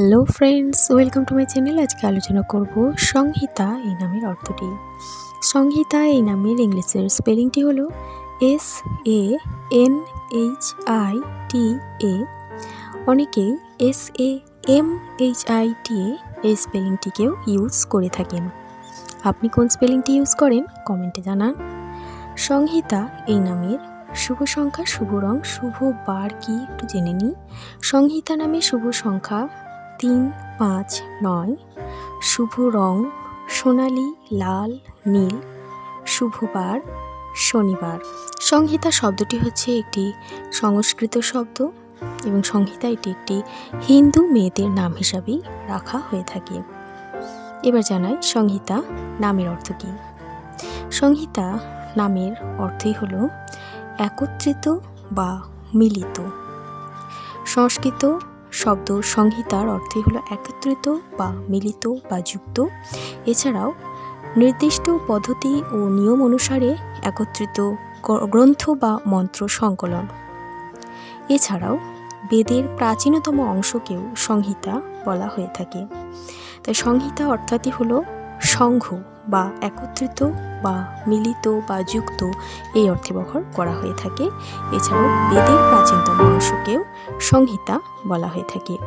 Hello friends welcome to my channel আজকে আলোচনা করব সংহিতা এই নামের অর্থটি। সংহিতা এই নামের ইংলিশের স্পেলিংটি হলো S A N H I T A অনেকেই S A M H I T A এই স্পেলিংটিকেও ইউজ করে থাকেন। আপনি কোন স্পেলিংটি ইউজ করেন? কমেন্টে জানান। সংহিতা এই নামের শুভ সংখ্যা, শুভ রং, শুভ বার কি একটু জেনে নিই। সংহিতা নামে শুভ সংখ্যা তিন, পাঁচ, নয়। শুভ রং সোনালি, লাল, নীল। শুভবার শনিবার। সংহিতা শব্দটি হচ্ছে একটি সংস্কৃত শব্দ এবং সংহিতা এটি একটি হিন্দু মেয়েদের নাম হিসাবেই রাখা হয়ে থাকে। এবার জানাই সংহিতা নামের অর্থ কী? সংহিতা নামের অর্থই হল একত্রিত বা মিলিত। সংস্কৃত শব্দ সংহিতার অর্থে হলো একত্রিত বা মিলিত বা যুক্ত। এছাড়াও নির্দিষ্ট পদ্ধতি ও নিয়ম অনুসারে একত্রিত গ্রন্থ বা মন্ত্র সংকলন। এছাড়াও বেদের প্রাচীনতম অংশকেও সংহিতা বলা হয়ে থাকে। তাই সংহিতা অর্থাৎই হলো সংঘ বা একত্রিত বা মিলিত বা যুক্ত এই অর্থে ব্যবহার করা হয়ে থাকে। এছাড়াও বেদের প্রাচীনতম অংশকেও সংহিতা বলা হয়ে থাকে।